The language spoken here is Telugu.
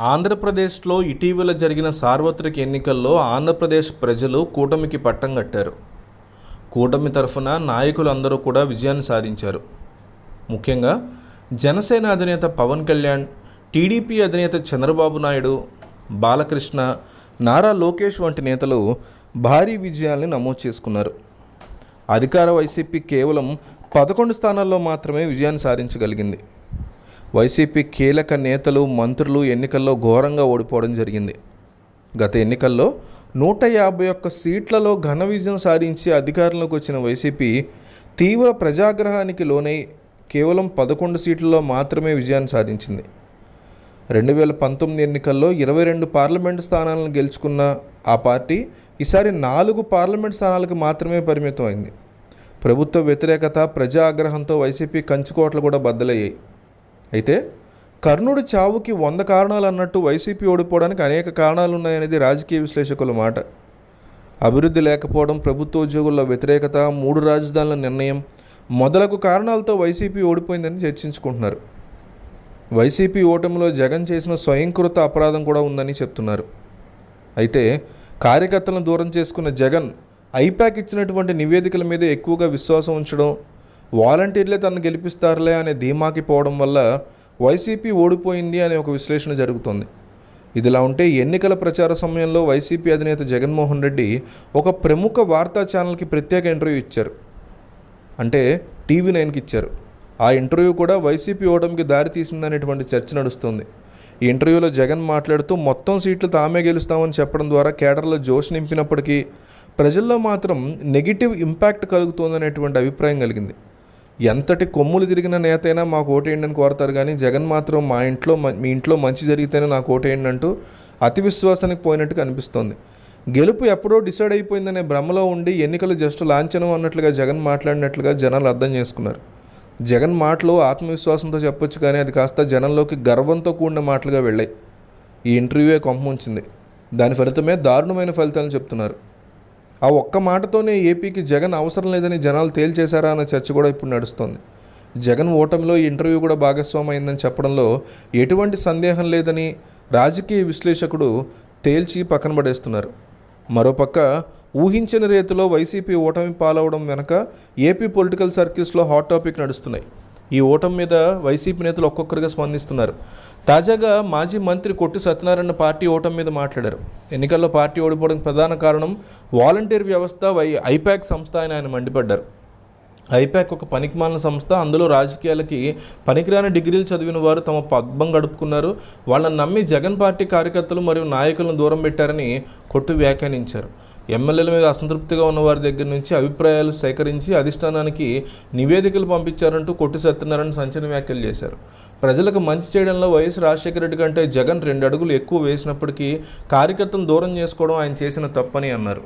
ఆంధ్రప్రదేశ్లో ఇటీవల జరిగిన సార్వత్రిక ఎన్నికల్లో ఆంధ్రప్రదేశ్ ప్రజలు కూటమికి పట్టం కట్టారు. కూటమి తరఫున నాయకులందరూ కూడా విజయాన్ని సాధించారు. ముఖ్యంగా జనసేన అధినేత పవన్ కళ్యాణ్ టీడీపీ అధినేత చంద్రబాబు నాయుడు బాలకృష్ణ నారా లోకేష్ వంటి నేతలు భారీ విజయాల్ని నమోదు చేసుకున్నారు. అధికార వైసీపీ కేవలం పదకొండు స్థానాల్లో మాత్రమే విజయాన్ని సాధించగలిగింది. వైసీపీ కీలక నేతలు మంత్రులు ఎన్నికల్లో ఘోరంగా ఓడిపోవడం జరిగింది. గత ఎన్నికల్లో నూట యాభై ఒక్క సీట్లలో ఘన విజయం సాధించి అధికారంలోకి వచ్చిన వైసీపీ తీవ్ర ప్రజాగ్రహానికి లోనై కేవలం పదకొండు సీట్లలో మాత్రమే విజయాన్ని సాధించింది. రెండు వేల పంతొమ్మిది ఎన్నికల్లో ఇరవై రెండు పార్లమెంటు స్థానాలను గెలుచుకున్న ఆ పార్టీ ఈసారి నాలుగు పార్లమెంట్ స్థానాలకు మాత్రమే పరిమితం అయింది ప్రభుత్వ వ్యతిరేకత ప్రజా ఆగ్రహంతో వైసీపీ కంచుకోట్లు కూడా బద్దలయ్యాయి. అయితే కర్ణుడి చావుకి వంద కారణాలు అన్నట్టు వైసీపీ ఓడిపోవడానికి అనేక కారణాలు ఉన్నాయనేది రాజకీయ విశ్లేషకుల మాట. అభివృద్ధి లేకపోవడం ప్రభుత్వ ఉద్యోగుల వ్యతిరేకత మూడు రాజధానుల నిర్ణయం మొదలగు కారణాలతో వైసీపీ ఓడిపోయిందని చర్చించుకుంటున్నారు. వైసీపీ ఓటమిలో జగన్ చేసిన స్వయంకృత అపరాధం కూడా ఉందని చెప్తున్నారు. అయితే కార్యకర్తలను దూరం చేసుకున్న జగన్ ఐపాక్ ఇచ్చినటువంటి నివేదికల మీద ఎక్కువగా విశ్వాసం ఉంచడం వాలంటీర్లే తనను గెలిపిస్తారులే అనే ధీమాకి పోవడం వల్ల వైసీపీ ఓడిపోయింది అనే ఒక విశ్లేషణ జరుగుతోంది. ఇదిలా ఉంటే ఎన్నికల ప్రచార సమయంలో వైసీపీ అధినేత జగన్మోహన్ రెడ్డి ఒక ప్రముఖ వార్తా ఛానల్కి ప్రత్యేక ఇంటర్వ్యూ ఇచ్చారు. అంటే టీవీ నైన్కి ఇచ్చారు. ఆ ఇంటర్వ్యూ కూడా వైసీపీ ఓటమికి దారి తీసిందనేటువంటి చర్చ నడుస్తుంది. ఈ ఇంటర్వ్యూలో జగన్ మాట్లాడుతూ మొత్తం సీట్లు తామే గెలుస్తామని చెప్పడం ద్వారా కేడర్లో జోష్ నింపినప్పటికీ ప్రజల్లో మాత్రం నెగిటివ్ ఇంపాక్ట్ కలుగుతుందనేటువంటి అభిప్రాయం కలిగింది. ఎంతటి కొమ్ములు తిరిగిన నేత అయినా మాకు ఓటేయండి అని కోరతారు కానీ జగన్ మాత్రం మా ఇంట్లో మ- మీ ఇంట్లో మంచి జరిగితేనే నాకు ఓటేయండి అంటూ అతి విశ్వాసానికి పోయినట్టుగా అనిపిస్తోంది. గెలుపు ఎప్పుడో డిసైడ్ అయిపోయిందనే భ్రమలో ఉండి ఎన్నికలు జస్ట్ లాంఛనం అన్నట్లుగా జగన్ మాట్లాడినట్లుగా జనాలు అర్థం చేసుకున్నారు. జగన్ మాటలు ఆత్మవిశ్వాసంతో చెప్పొచ్చు కానీ అది కాస్త జనంలోకి గర్వంతో కూడిన మాటలుగా వెళ్ళాయి. ఈ ఇంటర్వ్యూయే కొంపముంచింది దాని ఫలితమే దారుణమైన ఫలితాలను చెప్తున్నారు. ఆ ఒక్క మాటతోనే ఏపీకి జగన్ అవసరం లేదని జనాలు తేల్చేశారా అన్న చర్చ కూడా ఇప్పుడు నడుస్తుంది. జగన్ ఓటమిలో ఇంటర్వ్యూ కూడా భాగస్వామైందని చెప్పడంలో ఎటువంటి సందేహం లేదని రాజకీయ విశ్లేషకుడు తేల్చి పక్కన పడేస్తున్నారు. మరోపక్క ఊహించని రీతిలో వైసీపీ ఓటమి పాలవడం వెనక ఏపీ పొలిటికల్ సర్కిల్స్లో హాట్ టాపిక్ నడుస్తున్నాయి. ఈ ఓటమి మీద వైసీపీ నేతలు ఒక్కొక్కరుగా స్పందిస్తున్నారు. తాజాగా మాజీ మంత్రి కొట్టు సత్యనారాయణ పార్టీ ఓటమి మీద మాట్లాడారు. ఎన్నికల్లో పార్టీ ఓడిపోవడానికి ప్రధాన కారణం వాలంటీర్ వ్యవస్థ వై ఐపాక్ సంస్థ అని ఆయన మండిపడ్డారు. ఐపాక్ ఒక పనికిమాలిన సంస్థ. అందులో రాజకీయాలకి పనికిరాని డిగ్రీలు చదివిన వారు తమ పద్మం గడుపుకున్నారు. వాళ్ళని నమ్మి జగన్ పార్టీ కార్యకర్తలు మరియు నాయకులను దూరం పెట్టారని కొట్టు వ్యాఖ్యానించారు. ఎమ్మెల్యేల మీద అసంతృప్తిగా ఉన్న వారి దగ్గర నుంచి అభిప్రాయాలు సేకరించి అధిష్టానానికి నివేదికలు పంపించారంటూ కొట్టి సత్యనారాయణ సంచలన వ్యాఖ్యలు చేశారు. ప్రజలకు మంచి చేయడంలో వైఎస్ రాజశేఖర రెడ్డి కంటే జగన్ రెండు అడుగులు ఎక్కువ వేసినప్పటికీ కార్యకర్తను దూరం చేసుకోవడం ఆయన చేసిన తప్పని అన్నారు.